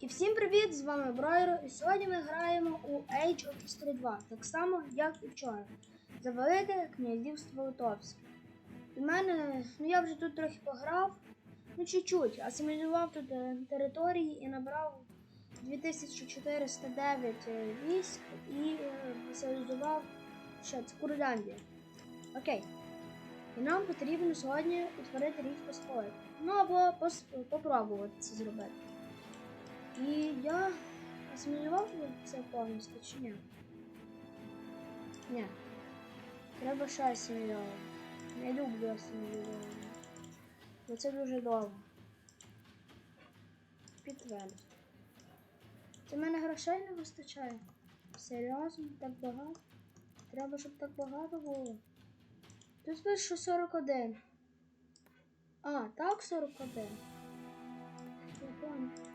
І всім привіт! З вами Брайро. І сьогодні ми граємо у Age of History 2, так само, як і вчора. За велике князівство Литовське. У мене, ну я вже тут трохи пограв, ну чуть-чуть, асимілював тут е, території і набрав 2409 е, військ і е, спеціалізував що це Курляндія. Окей. І нам потрібно сьогодні утворити річ Посполиту. Ну або пос- попробувати це зробити. І я асимілював це повністю чи ні? Ні. Треба ще асимілювати. Не люблю асимілювати. Бо це дуже довго. Підтвердити. Це в мене грошей не вистачає. Серйозно, так багато. Треба, щоб так багато було. Тут пише, що 41. А, так 41. Я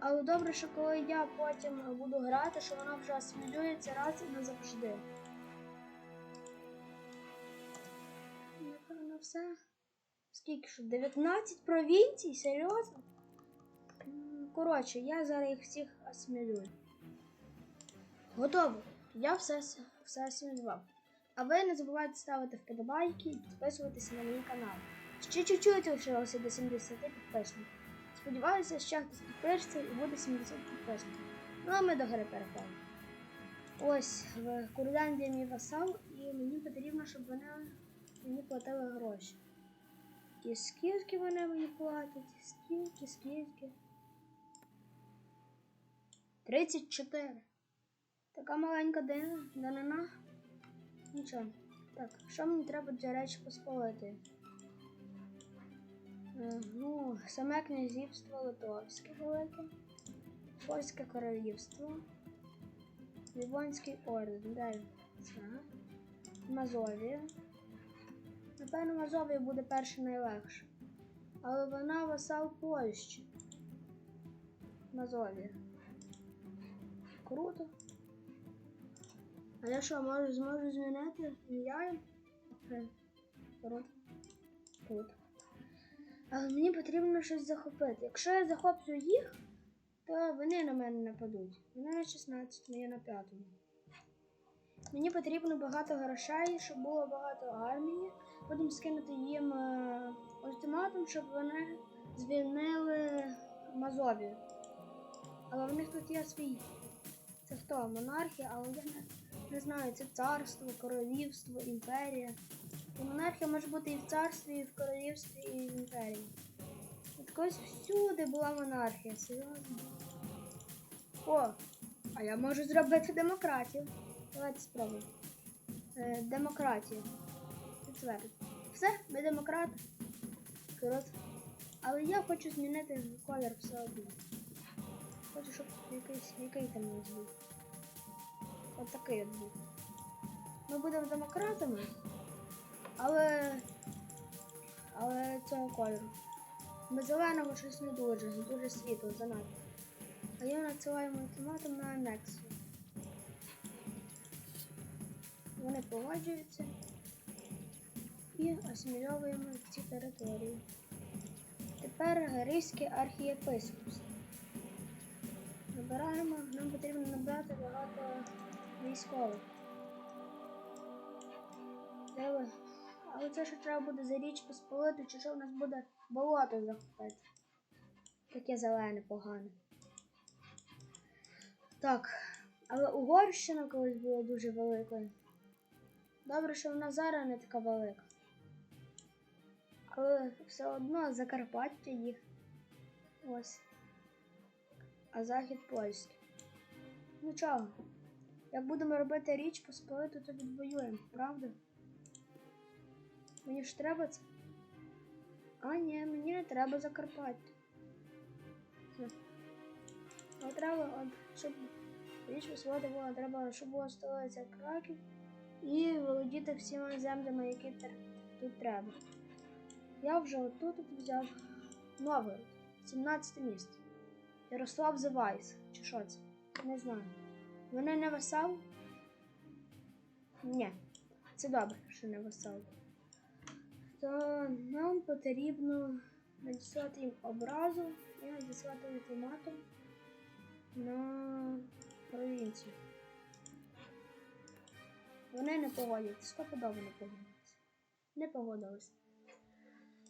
Але добре, що коли я потім буду грати, що вона вже асимілюється раз і назавжди. Напевно, все. Скільки ж? 19 провінцій? Серйозно? Коротше, я зараз їх всіх асимілюю. Готово. Я все, все асимілював. А ви не забувайте ставити вподобайки і підписуватися на мій канал. Ще чуть-чуть лишилося до 70 підписників. Сподіваюся, ще хтось підпишеться і буде 70 підписників. Ну а ми до гри переходимо. Ось в Курляндії мій васал, і мені потрібно, щоб вони мені платили гроші. І скільки вони мені платять? Скільки, скільки? 34. Така маленька данина. Нічого. Так, що мені треба для речі посполити? Е, Ну, саме князівство Литовське велике, Польське королівство, Лівонський орден, де це? Мазовія. Напевно, Мазовія буде перше найлегше. Але вона васал Польщі. Мазовія. Круто. А я що, можу, зможу змінити ім'я? Круто. Круто. Але мені потрібно щось захопити. Якщо я захоплю їх, то вони на мене нападуть. Вони на 16, я на 5. Мені потрібно багато грошей, щоб було багато армії. Потім скинути їм е, ультиматум, щоб вони звільнили Мазовію. Але в них тут є свій. Це хто? Монархія, але я не, не знаю, це царство, королівство, імперія. І монархія може бути і в царстві, і в королівстві, і в імперії. От колись всюди була монархія, серйозно. О, а я можу зробити демократію. Давайте спробуємо. Е, демократію. Підтвердити. Все, ми демократи. Круто. Але я хочу змінити колір все одно. Хочу, щоб якийсь, який там був. От такий от був. Ми будемо демократами, але. Але цього кольору. Ми зеленого щось не дуже, дуже світло, занадто. А я надсилаємо ультиматум на анексію. Вони погоджуються і асимільовуємо ці території. Тепер Гризький архієпископство. Набираємо, нам потрібно набрати багато військових. Де? Але це ще треба буде за річ посполити, чи що в нас буде болото захопити. Таке зелене погане. Так, але Угорщина колись була дуже великою. Добре, що вона зараз не така велика. Але все одно Закарпаття їх. Ось. А захід польський. Ну чого? Як будемо робити річ посполиту, то відвоюємо, правда? Мені ж треба це. А, ні, мені треба Закарпаття. Але треба, щоб річ посполити була, треба, щоб була столиця Краків і володіти всіма землями, які тут треба. Я вже отут от взяв Новгород, 17 місце. Ярослав Зевайс, чи що це? Не знаю. Вони не васал? Ні. Це добре, що не васал. То нам потрібно надіслати їм образу і надіслати ультиматум на провінцію. Вони не погодяться, стопудово не погодяться. Не погодились.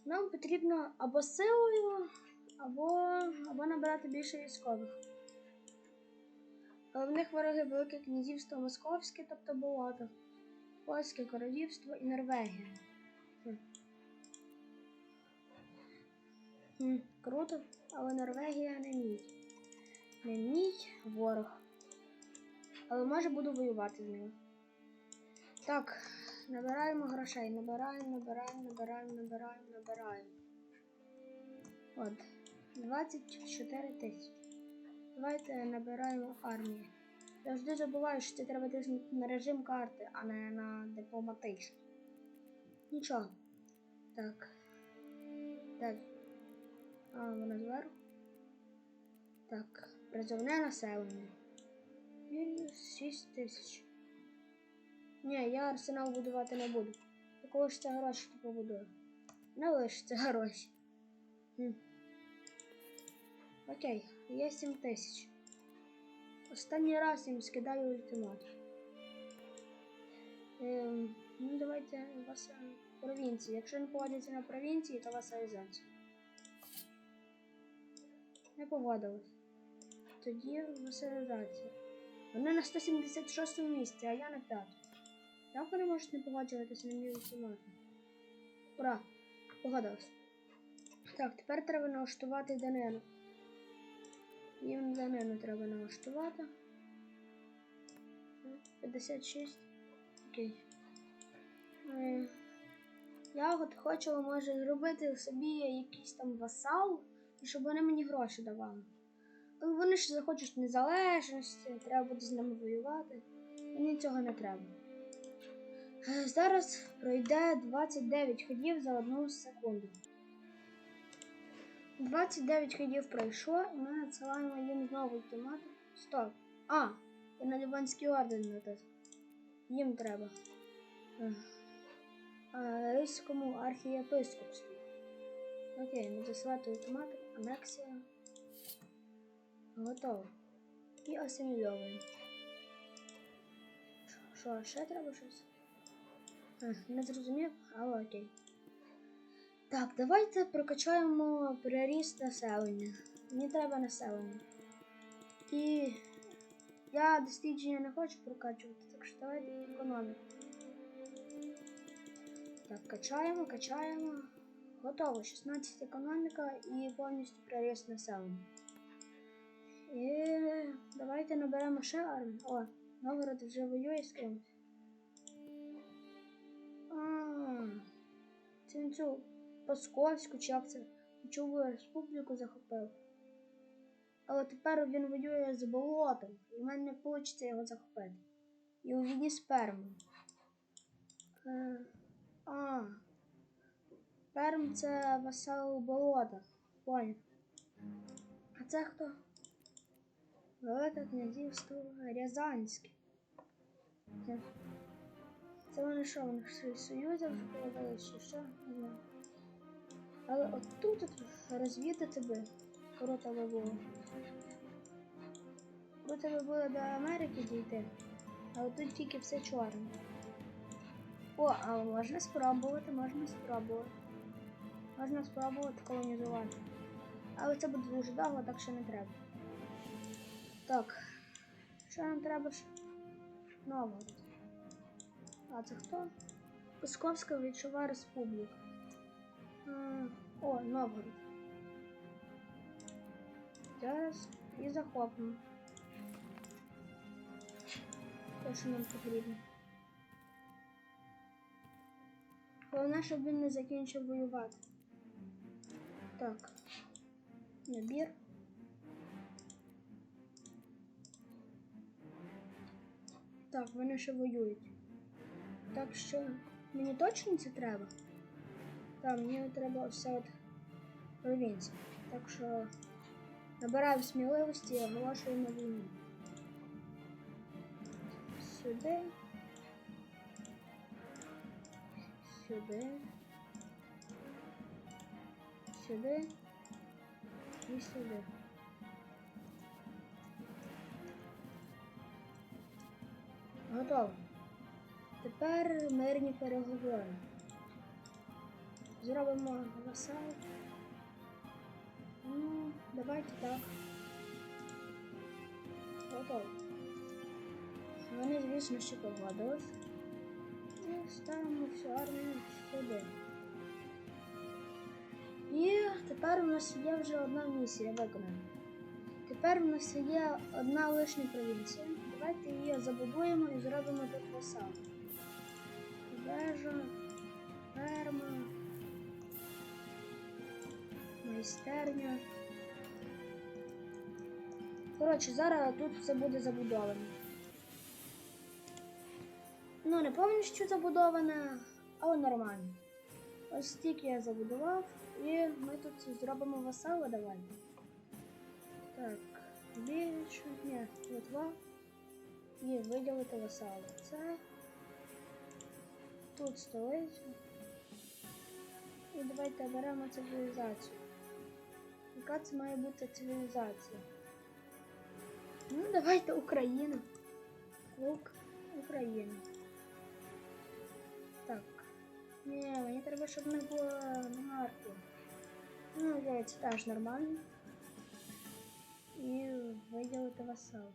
Нам потрібно або силою, або, або набирати більше військових. Але в них вороги Велике князівство Московське, тобто болото, Польське королівство і Норвегія. Хм. Круто, але Норвегія не мій. Не мій ворог. Але може буду воювати з ним. Так, набираємо грошей. Набираємо, набираємо, набираємо, набираємо, набираємо. От. 24 тисячі. Давайте набираємо армію. Завжди забуваю, що це треба тиснути на режим карти, а не на дипломатичний. Нічого. Так. Далі. А, вона зверху. Так, призовне населення. Вільнюс 6 тисяч. Ні, я арсенал будувати не буду. Такого ж це гроші ти побудую. Не лишиться гроші. Хм. Окей, є 7 тисяч. Останній раз їм скидаю ультимат. Ем, ну давайте вас провінції. Якщо не погодяться на провінції, то вас васалізація. Не погодилась. Тоді васалізація. Вони на 176 місці, а я на 5. Як вони можуть не погоджуватися на мій ультиматум? Ура! Погодилась. Так, тепер треба налаштувати данину. Їм данину треба налаштувати. 56. Окей. Е, Я от хочу, може, зробити собі якийсь там васал, і щоб вони мені гроші давали. Але вони ж захочуть незалежності, треба буде з ними воювати. Мені цього не треба. Е, Зараз пройде 29 ходів за одну секунду. 29 ходів пройшло, і ми надсилаємо їм знову ультиматум. Стоп. А, я на Ліванський орден натис. Їм треба. Ех. А, Ризькому архієпископству. Окей, надіслати ультиматум, анексія. Готово. І асимільовуємо. Що, ще треба щось? Не зрозумів, але окей. Так, давайте прокачаємо приріст населення. Мені треба населення. І я дослідження не хочу прокачувати, так що давайте економіку. Так, качаємо, качаємо. Готово. 16 економіка і повністю приріст населення. І давайте наберемо ще армію. О, Новгород вже воює з кимось. Це цю Пасковську, чи як це Чуву республіку захопив. Але тепер він воює з болотом, і в мене не вийде його захопити. І у війні з пермом. Е, а. Перм це васал болота. Поняв. А це хто? Велике князівство Рязанське. Це, це вони що, вони в Союзах появили, чи що? Не знаю. Але от розвідати би круто би було. Круто би було до Америки дійти, але тут тільки все чорне. О, а можна спробувати, можна спробувати. Можна спробувати колонізувати. Але це буде дуже довго, так що не треба. Так. Що нам треба? Новгород. А це хто? Псковська Вічова Республіка. О, Новгород. Зараз і захопимо. Те, що нам потрібно. Головне, щоб він не закінчив воювати. Так. Набір. Так, вони ще воюють. Так що мені точно це треба? Так, мені треба все от провінція. Так що набираю сміливості і оголошуємо війну. Сюди. Сюди. Сюди і сюди. Готово. Тепер мирні переговори. Зробимо васал. Ну, давайте так. Готово. Вони, звісно, ще погодились. І ставимо всю армію сюди. Тепер у нас є вже одна місія виконана. Тепер у нас є одна лишня провінція. Давайте її забудуємо і зробимо тут васал. Вежа, ферма, майстерня. Коротше, зараз тут все буде забудовано. Ну, не повністю забудоване, але нормально. Ось стільки я забудував, і ми тут зробимо васала, давайте. Так, більше, ні, Литва. І виділити васала. Це тут столиця. І давайте оберемо цивілізацію. Яка це має бути цивілізація? Ну, давайте Україна. Лук, Україна. Так. Ні, мені треба, щоб не було монархії. Ну, це теж нормально. І виділити васал.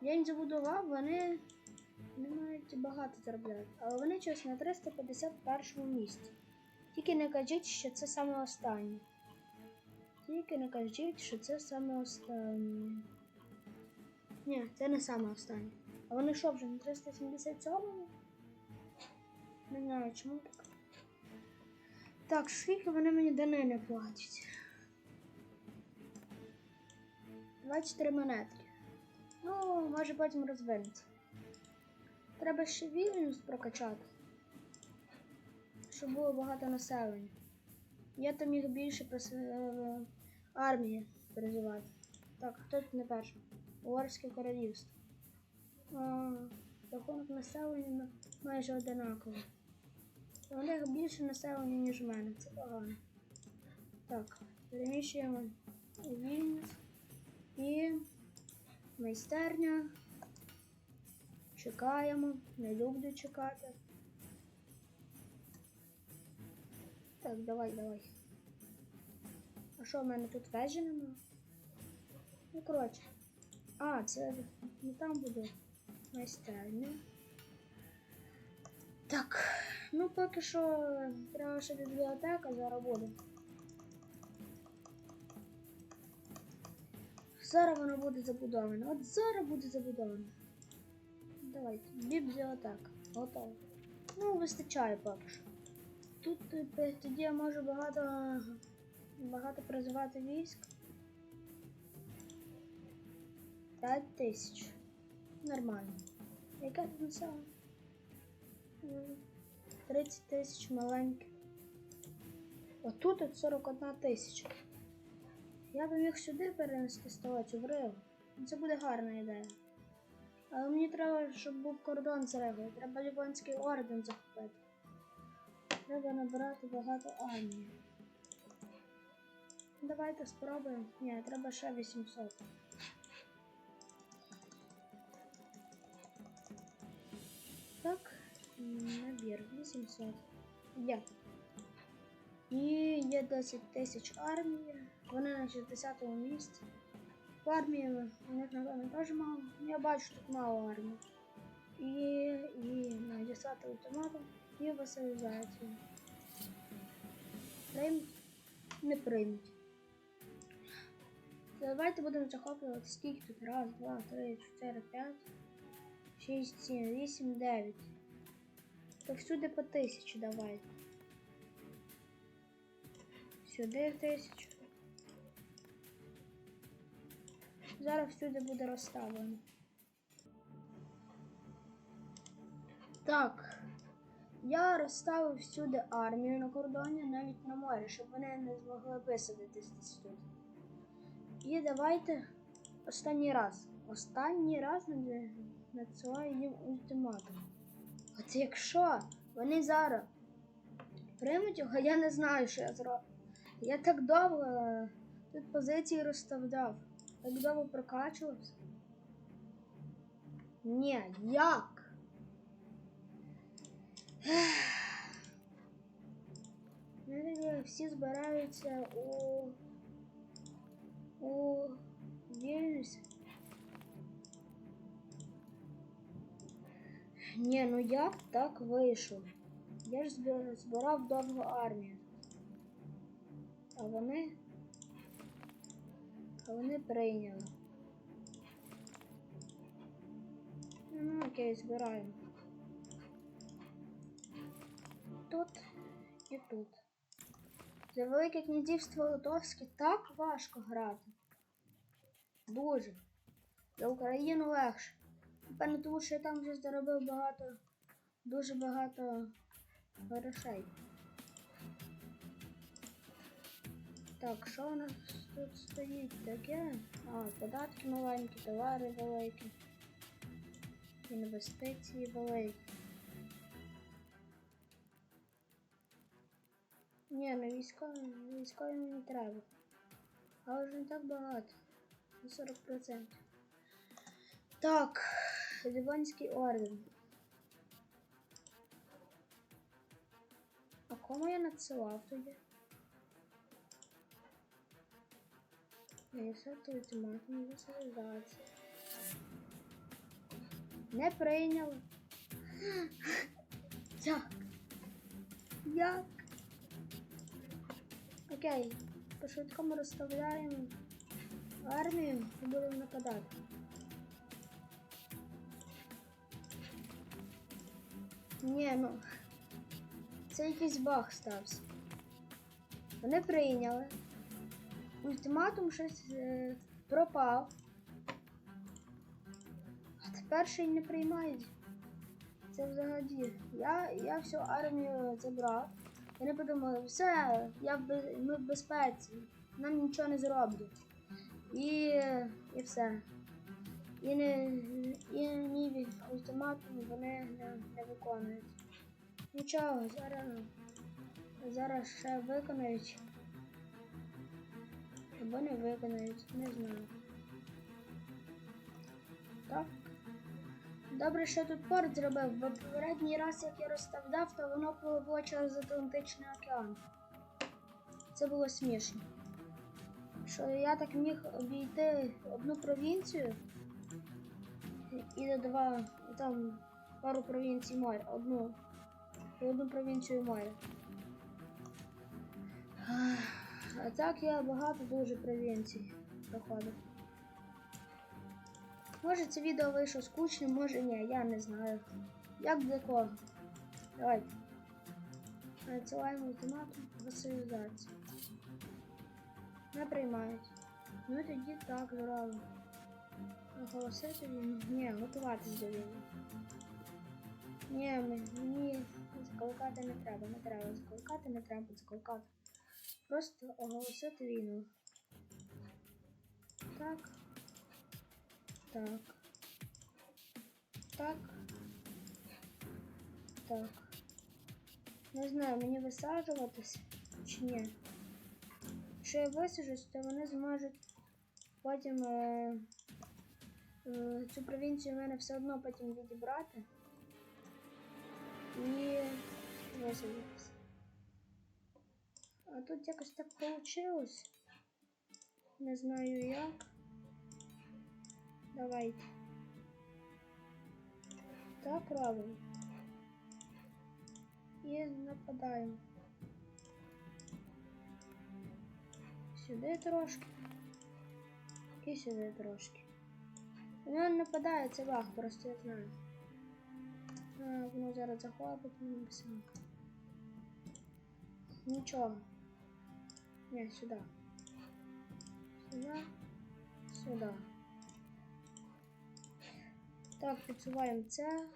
Я їм забудував, вони не мають багато заробляти. Але вони щось на 351 місці. Тільки не кажіть, що це саме останнє. Тільки не кажіть, що це саме останнє. Ні, це не саме останнє. А вони що вже на 377-му? Не знаю, чому так. Так, скільки вони мені данини платять? 24 монетки. Ну, може потім розвинеться. Треба ще вільність прокачати. Щоб було багато населення. Я там їх більше прис... е, армії переживати. Так, хто тут не перший? Угорське королівство. А, Рахунок населення майже одинаковий. Них більше населення, ніж в мене. Це погано. Так, переміщуємо Вільнюс і майстерня. Чекаємо, не люблю чекати. Так, давай, давай. А що в мене тут вежі нема? Ну, коротше. А, це не там буде майстерня. Так, ну поки що треба ще бібліотека зараз буде. Зараз вона буде забудована. От зараз буде забудована. Давайте, бібліотека. Готово. Ну, вистачає поки що. Тут е, тоді я можу багато багато призивати військ. 5 тисяч. Нормально. Яке тут населення? М, 30 тисяч маленьких. Отут от 41 тисяча. Я би міг сюди перенести столицю в Ригу. Це буде гарна ідея. Але мені треба, щоб був кордон з Ригою. Треба Лівонський орден захопити. Треба набирати багато армії. Давайте спробуємо. Ні, треба ще 800. Набір 800. Є. І є 10 тисяч армії. Вони на 60-му місці. В армії у них, напевно, теж мало. Я бачу тут мало армії. І, і надіслати ультиматум і васалізацію. Приймуть? Не приймуть. Давайте будемо захоплювати скільки тут. Раз, два, три, чотири, п'ять, шість, сім, вісім, дев'ять. То всюди по тисячі давайте. Сюди тисячу. Зараз всюди буде розставлено. Так. Я розставив всюди армію на кордоні, навіть на морі, щоб вони не змогли висадитись тут. І давайте останній раз. Останній раз над- надсилаю їм ультиматум. От якщо вони зараз приймуть його, я не знаю, що я зроблю. Я так довго е, тут позиції розставляв. Так довго прокачувався. Ні, як? Ну, всі збираються у. у Вільнюсі. Ні, ну як так вийшло? Я ж збирав довго армію. А вони. А вони прийняли. Ну, окей, збираємо. Тут і тут. За Велике князівство Литовське так важко грати. Дуже. За Україну легше. Напевно, тому що я там вже заробив багато, дуже багато грошей. Так, що у нас тут стоїть таке? А, податки маленькі, товари великі. Інвестиції великі. Ні, ну військові, військові мені треба. Але вже не так багато. На 40%. Так, Ліванський орден. А кому я надсилав тоді? Висоти ультиматум висилізації. Не прийняли. Як? Як? Окей, по швидкому розставляємо армію і будемо нападати. Ні, ну це якийсь баг стався. Вони прийняли. Ультиматум щось е, пропав. А тепер ще й не приймають. Це взагалі. Я, я всю армію забрав. Вони подумали, все, я ми в безпеці, нам нічого не зроблять. І, і все. І, не, і мій від- ультиматум вони не, не виконують. Нічого, зараз, зараз ще виконають. Або не виконають, не знаю. Так. Добре, що тут порт зробив, бо попередній раз, як я розставляв, то воно пливло через Атлантичний океан. Це було смішно. Що я так міг обійти одну провінцію і два, там пару провінцій моря, одну одну провінцію моря. А так я багато дуже провінцій проходив. Може це відео вийшло скучним, може ні, я не знаю. Як для кого? Давайте. Надсилаємо ультиматум василізації. Не приймають. Ну тоді так зробимо. Оголосити війну. Ні, готуватись до війни. Ні, мені закликати не треба, не треба закликати, не треба закликати. Просто оголосити війну. Так. Так. Так. Так. Не знаю, мені висаджуватись чи ні. Якщо я висаджусь, то вони зможуть потім е, цю провінцію в мене все одно потім відібрати і висаджуватись. А тут якось так вийшло. Не знаю як. Давайте. Так робимо. І нападаємо. Сюди трошки. І сюди трошки. Він нападає, це баг, просто я знаю. А, воно зараз захопить мені все. Нічого. Ні, сюди. Сюди. Сюди. Так, підсуваємо це,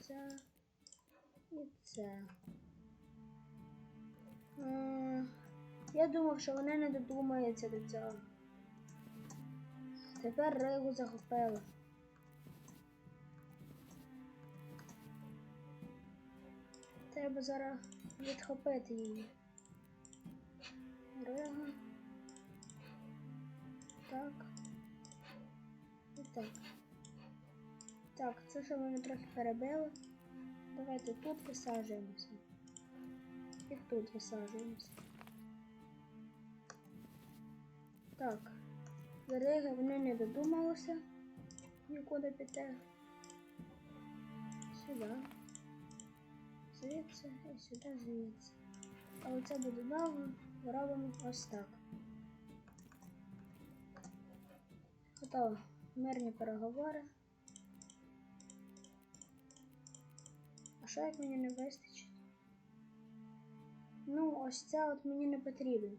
це і це. Е, Я думав, що вони не додумаються до цього. Тепер Ригу захопили. Треба зараз відхопити її. Рига. Так. І так. Так, це що мене трохи перебило. Давайте тут висаджуємося. І тут висаджуємося. Так. Риги вони не додумалися нікуди піти. Сюди. Звідси і сюди звідси. Але це буде довго. Робимо ось так. Готово. Мирні переговори. А що як мені не вистачить? Ну, ось це от мені не потрібно.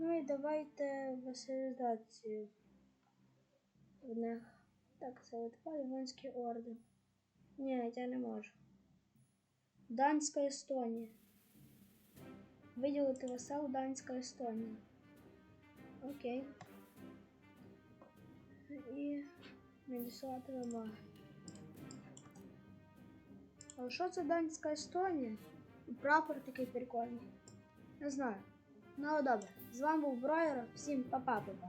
Ну і давайте василізацію. В них. Так, це Литва, Ліванський орден. Ні, я не можу. Данська Естонія. Виділити васал Данська Естонія. Окей. І надіслати вимоги. А що це Данська Естонія? Прапор такий прикольний. Не знаю. Ну добре. З вами був Броєр. Всім па-па, па-па.